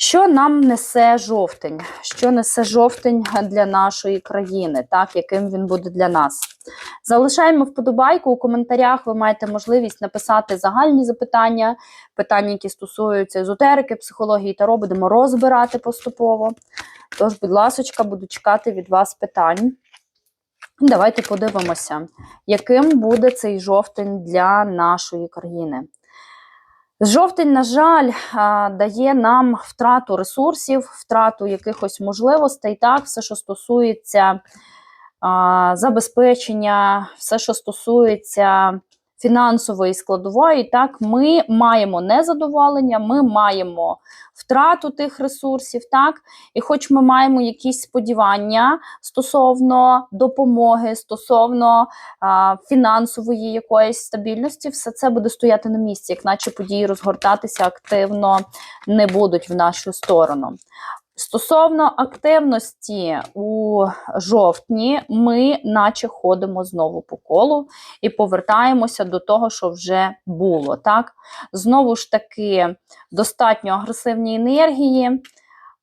Що нам несе жовтень? Що несе жовтень для нашої країни, так, яким він буде для нас? Залишаємо вподобайку у коментарях. Ви маєте можливість написати загальні запитання, питання, які стосуються езотерики, психології таро, будемо розбирати поступово. Тож, будь ласочка, буду чекати від вас питань. Давайте подивимося, яким буде цей жовтень для нашої країни. Жовтень, на жаль, дає нам втрату ресурсів, втрату якихось можливостей, так, все, що стосується забезпечення, все, що стосується фінансової складової, так, ми маємо незадоволення, ми маємо втрату тих ресурсів, так, і хоч ми маємо якісь сподівання стосовно допомоги, стосовно а, фінансової якоїсь стабільності, все це буде стояти на місці, як наче події розгортатися активно не будуть в нашу сторону. Стосовно активності у жовтні, ми наче ходимо знову по колу і повертаємося до того, що вже було. Так? Знову ж таки, достатньо агресивні енергії.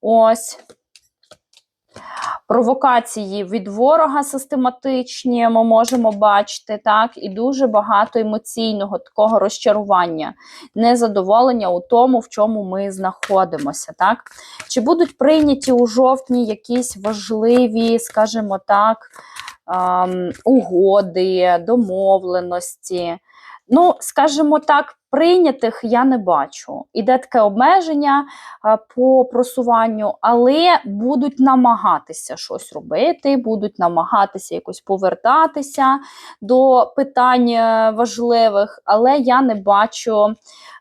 Ось. Провокації від ворога систематичні ми можемо бачити, так, і дуже багато емоційного такого розчарування, незадоволення у тому, в чому ми знаходимося. Так? Чи будуть прийняті у жовтні якісь важливі, скажімо так, ем, угоди, домовленості? Ну, скажімо так, прийнятих я не бачу. Іде таке обмеження по просуванню, але будуть намагатися щось робити, будуть намагатися якось повертатися до питань е, важливих, але я не бачу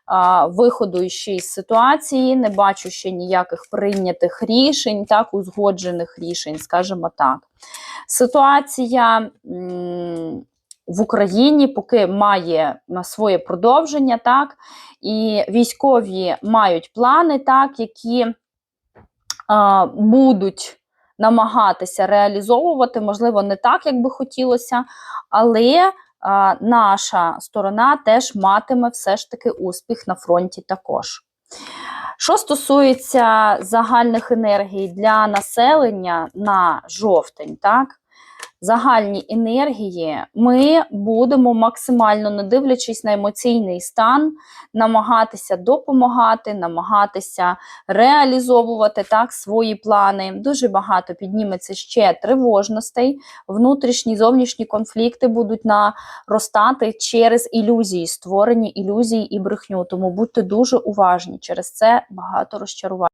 а, виходу ще із ситуації, не бачу ще ніяких прийнятих рішень, так, узгоджених рішень, скажімо так. Ситуація. м, в Україні поки має своє продовження, так, і військові мають плани, так, які а, будуть намагатися реалізовувати, можливо, не так, як би хотілося, але а, наша сторона теж матиме все ж таки успіх на фронті також. Що стосується загальних енергій для населення на жовтень, так, загальні енергії, ми будемо максимально, не дивлячись на емоційний стан, намагатися допомагати, намагатися реалізовувати так свої плани. Дуже багато підніметься ще тривожностей, внутрішні зовнішні конфлікти будуть наростати через ілюзії, створені ілюзії і брехню. Тому будьте дуже уважні, через це багато розчарувань.